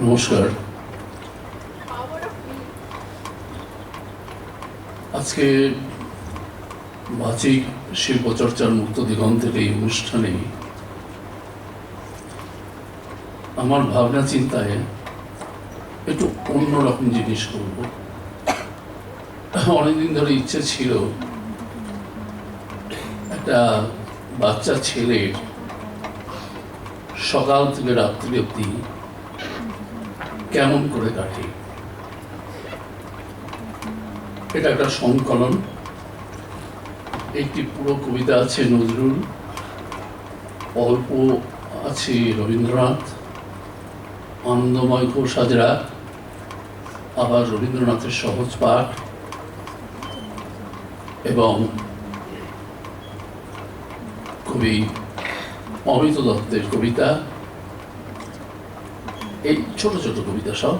নমস্কার। আজকে বাচিক শিল্পচর্চার মুক্ত দিগন্তের এই অনুষ্ঠানে আমার ভাবনা চিন্তায় একটু অন্যরকম জিনিস করব। অনেকদিন ধরে ইচ্ছে ছিল একটা বাচ্চা ছেলের সকাল থেকে রাত্রি অব্দি কেমন করে কাটে? এটা একটা সংকলন। একটি পুরো কবিতা আছে নজরুল। অল্প আছে রবীন্দ্রনাথ। আনন্দময় ঘোষ হাজরা আবার রবীন্দ্রনাথের সহজ পাঠ। এবং কবি অমিত দত্তের কবিতা। এই ছোট ছোট কবিতা সব।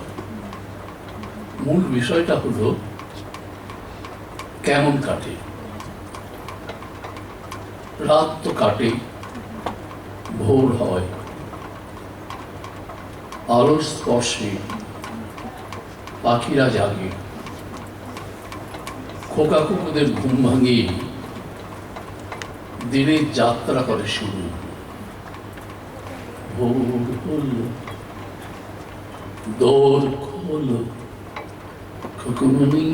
মূল বিষয়টা হলো, কেমন কাটে? রাত তো কাটে ভোর হয়। আলোর স্পর্শে পাখিরা জাগে। খোকা কুকুদের ঘুম ভাঙিয়ে দিনের যাত্রা করে শুরু। ভোর দোর খোল খুকুমনি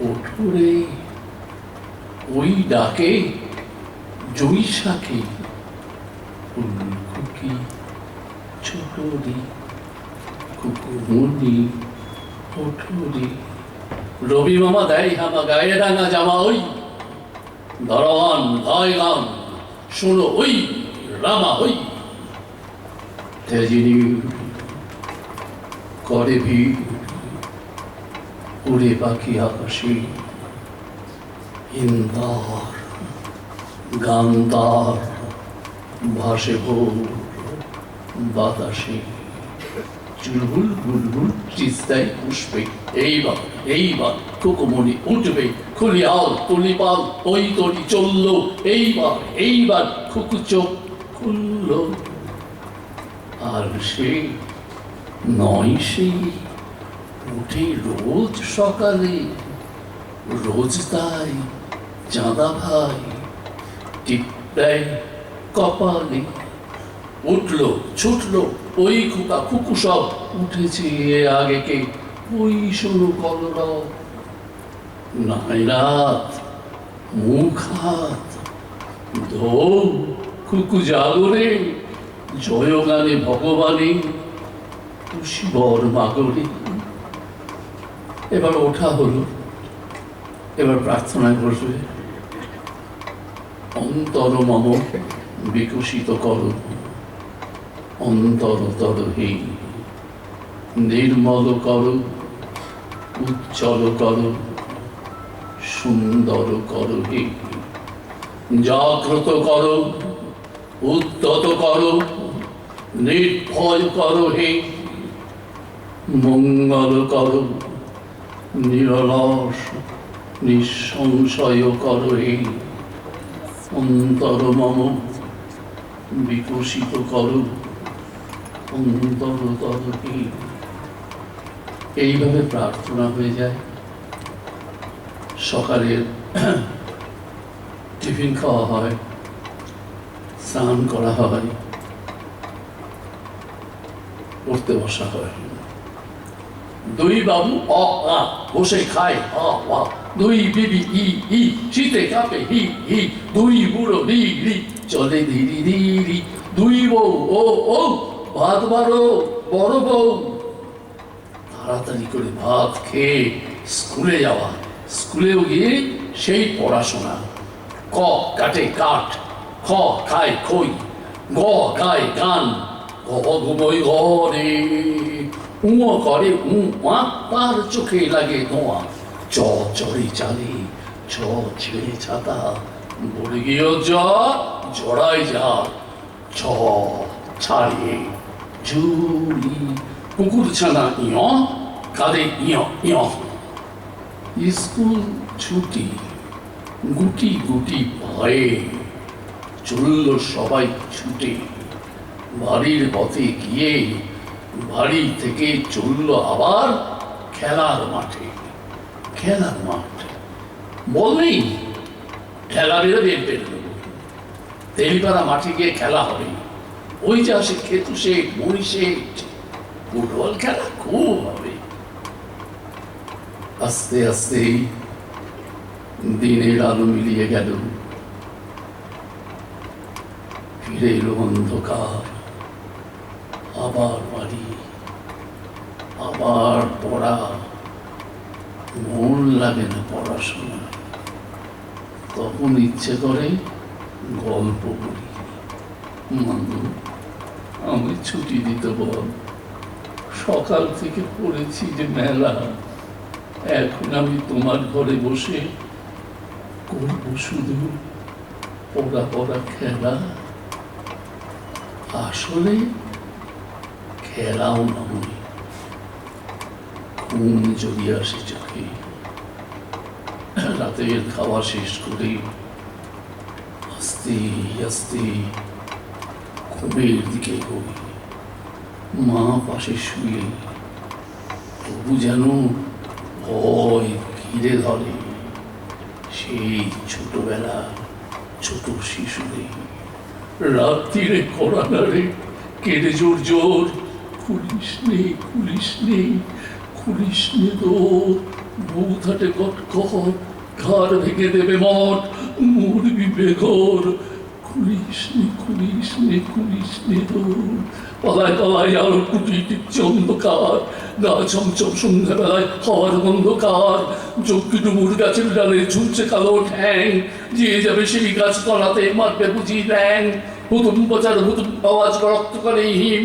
ওঠরে ওই ডাকে শাকে খুকি ছোটরি কুকুমনি ওঠরে রবি মামা, দেয় হামা, গায়ে রাঙা জামা ওই। দরওয়ান গায় গান শোনো ওই, রামা ওই। তেজিনী করে ভিড়, উড়ে পাখি আকাশে। ইন্দার, গান্ধার, ভাসে ভোর বাতাসে। চুলবুল বুলবুল চিস্তায় পুষ্পে। এইবার এইবার কুকুমনি উঠবে, খুলিয়াল তুলিপাল তৈ তরি চলল। এইবার এইবার খুকু চোখ খুলল। আর সে নয়, সেই উঠে রোজ সকালে, রোজ তাই চাঁদা ভাই টিপটাই কপালে উঠল, ছুটলো, ওই খুকা খুকু সব উঠেছে আগে কে। ওই শুরু কলর নাই রাত মুখ, হাত ধো খুকু জাগরে জয়গানে ভগবানে শিবর মাগরে এবার ওঠা হলো, এবার প্রার্থনায় বসবে অন্তর মম বিকশিত কর। অন্তরতর হে। নির্মল কর, উজ্জ্বল কর, সুন্দর কর হে। জাগ্রত কর, উদ্যত কর, নির্ভয় কর হে। মঙ্গল কর নিরলস নিঃসংশয় হে অন্তর মম বিকশিত কর, অন্তর তদকে এইভাবে প্রার্থনা হয়ে যায়। সকালের টিফিন খাওয়া হয়, স্নান করা হয় পড়তে বসা হয়। দুই বাবু, অ, আ, বসে খায় আ আ দুই বিবি, ই ই, শীতে কাঁপে, হি হি। দুই বুড়ো, রি রি, চলে ধীরি ধীরি। দুই বউ, ও ও, ভাত বারো বড় বউ। তাড়াতাড়ি করে ভাত খেয়ে স্কুলে যাওয়া। স্কুলেও গিয়ে সেই পড়াশোনা। ক কাটে কাঠ, খ খায় খই, গ গায় গান। গ ঘুমোই ঘরে। উঁ করে উঁ মা তার চোখে লাগে ধোঁয়া চ চড়ে চালে ছ ছেড়ে ছাতা বলে গিয়েও জ জড়াই যা ছ ছাড়ে ঝুলি কুকুর ছানা ইয় কাঁদে ইয় ইয় স্কুল ছুটি গুটি গুটি পায়ে চলল সবাই ছুটে বাড়ির পথে গিয়ে বাড়ি থেকে চলল আবার খেলার মাঠে, খেলার মাঠ। বল নেই ঠেলা বেরোবে, বের দেবো তেলিপাড়া মাঠে গিয়ে খেলা হবে। ওই যে আসে খেতু শেখ মণি শেখ ফুটবল খেলা খুব হবে। আস্তে আস্তে দিনের আলো মিলিয়ে গেল। ফিরে এলো অন্ধকার। আবার বাড়ি, আবার পড়া। মন লাগে না পড়াশোনা। তখন ইচ্ছে করে গল্প করি। মান্দু আমি ছুটি দিতে বল। সকাল থেকে পড়েছি যে মেলা। এখন আমি তোমার ঘরে বসে করব শুধু পড়া পড়া খেলা। আসলে খেলাও নয় ঘুম জড়িয়ে আসে চোখে, রাতের খাওয়া শেষ করে আস্তে আস্তে ঘুমের দিকে এগোই মা পাশে শুয়ে তবু যেন ভয় ঘিরে ধরে সেই ছোটবেলা ছোট শিশুদের। রাত্রিরে করানারে কেড়ে জোর জোর খুলিস নে খুলিস নে খুলিস নে তোর বৌথাটে কট কর ঘর ভেঙে দেবে মঠ মরবি বেঘর খুলিস নে খুলিস নে খুলিস নে তোর পালায় পালায় আলো কুটি টিপছে অন্ধকার গা চমচম সন্ধ্যাবেলায় হওয়ার অন্ধকার। চোখি ডুমুর গাছের ডালে ঝুলছে কালো ঠ্যাং, যে যাবে সেই গাছ তলাতে মারবে বুঝি ল্যাং। হুতুম পচার হুতুম আওয়াজ রক্ত করে হিম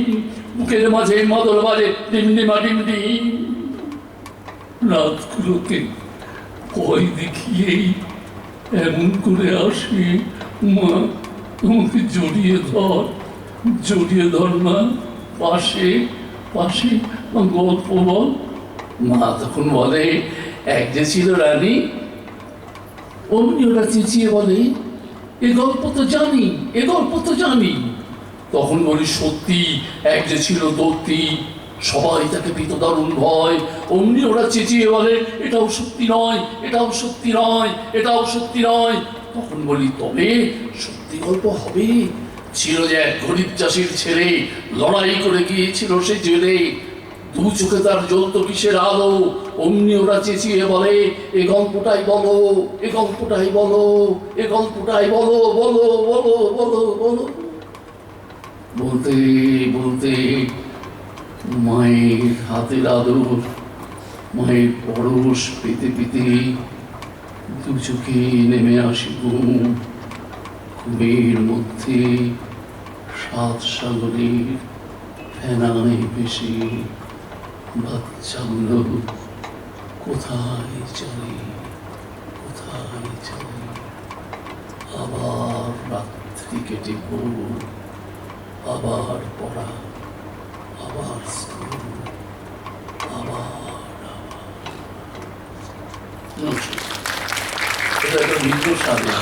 বুকের মাঝে মাদল বাজে ডিম ডিমা ডিম ডিম রাতগুলোতে ভয় দেখিয়েই এমন করে আসে? মা, তোমাকে জড়িয়ে ধর জড়িয়ে ধর মা পাশে পাশে গল্প বল। মা তখন বলে, এক যে ছিল রানী, অমনি ওরা চেঁচিয়ে বলে, এ গল্প তো জানি, এ গল্প তো জানি। তখন বলি, সত্যি, এক যে ছিল দত্তি, সবাই তাকে পিত দারুণ ভয়। অমনি ওরা চেঁচিয়ে বলে, এটাও সত্যি নয়, এটাও সত্যি নয়, এটাও সত্যি নয়। তখন বলি, তবে সত্যি গল্প হবে। ছিল যে এক গরিব চাষির ছেলে, লড়াই করে গিয়েছিল সে জেলে। দু চোখে তার জ্বলতো কিসের আলো। অমনি ওরা চেঁচিয়ে বলে, এ গল্পটাই বলো, এ গল্পটাই বলো, এ গল্পটাই বলো বলো বলো বলো বলো। বলতে বলতে মায়ের হাতের আদর মায়ের পরশ পেতে পেতে দু চোখে নেমে আসি ঘুম ঘুমের মধ্যে সাত সাগরের ফেনায় ভেসে বাচ্চাগুলো কোথায় চলে কোথায় চলে? আবার রাত্রি কেটে ঘুম আবার পড়া আবার স্কুল আবার এটা তো হিন্দু সাধনা।